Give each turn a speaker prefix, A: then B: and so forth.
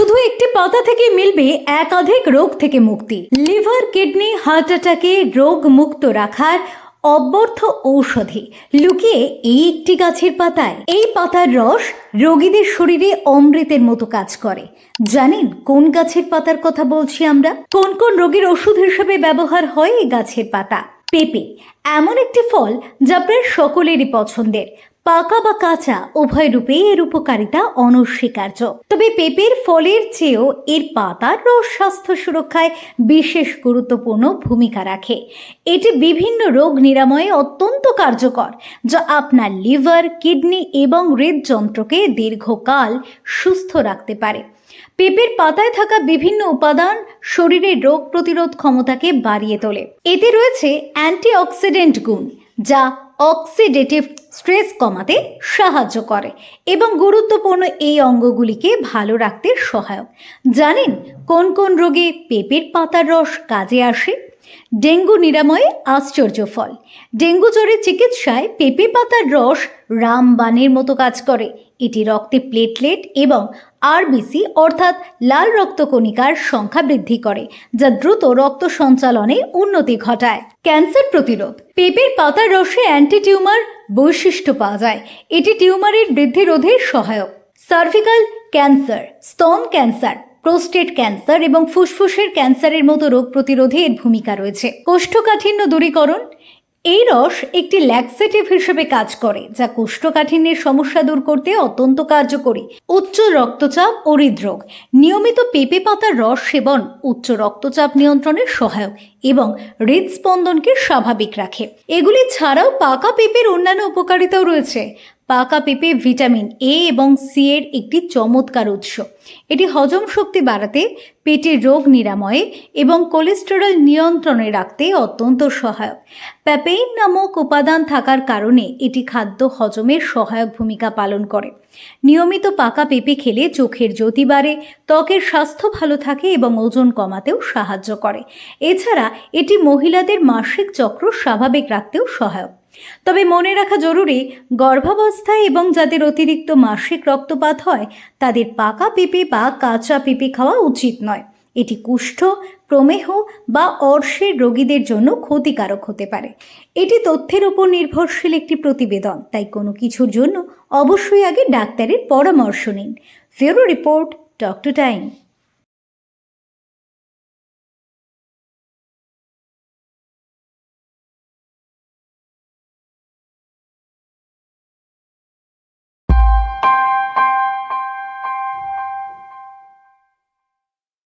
A: শুধু একটি পাতা থেকে মিলবে একাধিক রোগ থেকে মুক্তি। লিভার, কিডনি, হার্ট অ্যাটাকে রোগ মুক্ত রাখার অব্যর্থ ঔষধি। লুকিয়ে এই একটি গাছের পাতায়। এই পাতার রস রোগীদের শরীরে অমৃতের মতো কাজ করে। জানেন কোন গাছের পাতার কথা বলছি আমরা? কোন কোন রোগীর ওষুধ হিসেবে ব্যবহার হয় এই গাছের পাতা? পেঁপে এমন একটি ফল যা প্রায় সকলেরই পছন্দের। পাকা বা কাঁচা, উভয় রূপে এর উপকারিতা অনস্বীকার্য। তবে পেঁপের ফলের চেয়েও এর পাতার রস স্বাস্থ্য সুরক্ষায় বিশেষ গুরুত্বপূর্ণ ভূমিকা রাখে। এটি বিভিন্ন রোগ নিরাময়ে অত্যন্ত কার্যকর, যা আপনার লিভার, কিডনি এবং হৃদযন্ত্রকে দীর্ঘকাল সুস্থ রাখতে পারে। পেঁপের পাতায় থাকা বিভিন্ন উপাদান শরীরের রোগ প্রতিরোধ ক্ষমতাকে বাড়িয়ে তোলে। এতে রয়েছে অ্যান্টিঅক্সিডেন্ট গুণ, যা অক্সিডেটিভ স্ট্রেস কমাতে সাহায্য করে এবং গুরুত্বপূর্ণ এই অঙ্গগুলিকে ভালো রাখতে সহায়ক। জানেন কোন কোন রোগে পেঁপের পাতার রস কাজে আসে? ডেঙ্গু নিরাময়ে আশ্চর্য ফল। ডেঙ্গু জ্বরের চিকিৎসায় পেঁপে পাতার রস রামবাণের মতো কাজ করে। এটি রক্তে প্লেটলেট এবং আরবিসি অর্থাৎ লাল রক্তকণিকার সংখ্যা বৃদ্ধি করে, যা দ্রুত রক্ত সঞ্চালনে উন্নতি ঘটায়। ক্যান্সার প্রতিরোধ, পেঁপের পাতার রসে অ্যান্টি টিউমার বৈশিষ্ট্য পাওয়া যায়। এটি টিউমারের বৃদ্ধি রোধে সহায়ক। সার্ভিক্যাল ক্যান্সার, স্তন ক্যান্সার, প্রোস্টেট ক্যান্সার এবং ফুসফুসের ক্যান্সারের মতো রোগ প্রতিরোধে এর ভূমিকা রয়েছে। কোষ্ঠকাঠিন্য দূরীকরণ এই রস একটি ল্যাক্সেটিভ হিসেবে কাজ করে, যা কোষ্ঠকাঠিন্যের সমস্যা দূর করতে অত্যন্ত কার্যকরী। উচ্চ রক্তচাপ ও হৃদরোগ। নিয়মিত পেঁপে পাতার রস সেবন উচ্চ রক্তচাপ নিয়ন্ত্রণে সহায়ক এবং হৃদস্পন্দনকে স্বাভাবিক রাখে। এগুলি ছাড়াও পাকা পেঁপের অন্যান্য উপকারিতাও রয়েছে। পাকা পেঁপে ভিটামিন এ এবং সি এর একটি চমৎকার উৎস। এটি হজম শক্তি বাড়াতে, পেটের রোগ নিরাময়ে এবং কোলেস্টেরল নিয়ন্ত্রণে রাখতে অত্যন্ত সহায়ক। প্যাপেইন নামক উপাদান থাকার কারণে এটি খাদ্য হজমের সহায়ক ভূমিকা পালন করে। নিয়মিত পাকা পেঁপে খেলে চোখের জ্যোতি বাড়ে, ত্বকের স্বাস্থ্য ভালো থাকে এবং ওজন কমাতেও সাহায্য করে। এছাড়া এটি মহিলাদের মাসিক চক্র স্বাভাবিক রাখতেও সহায়ক। তবে মনে রাখা জরুরি, গর্ভাবস্থায় এবং যাদের অতিরিক্ত মাসিক রক্তপাত হয়, তাদের পাকা পেঁপে বা কাঁচা পেঁপে খাওয়া উচিত নয়। এটি কুষ্ঠ, প্রমেহ বা অর্শের রোগীদের জন্য ক্ষতিকারক হতে পারে। এটি তথ্যের উপর নির্ভরশীল একটি প্রতিবেদন, তাই কোনো কিছুর জন্য অবশ্যই আগে ডাক্তারের পরামর্শ নিন। ফেরো রিপোর্ট, ডক্টর টাইম।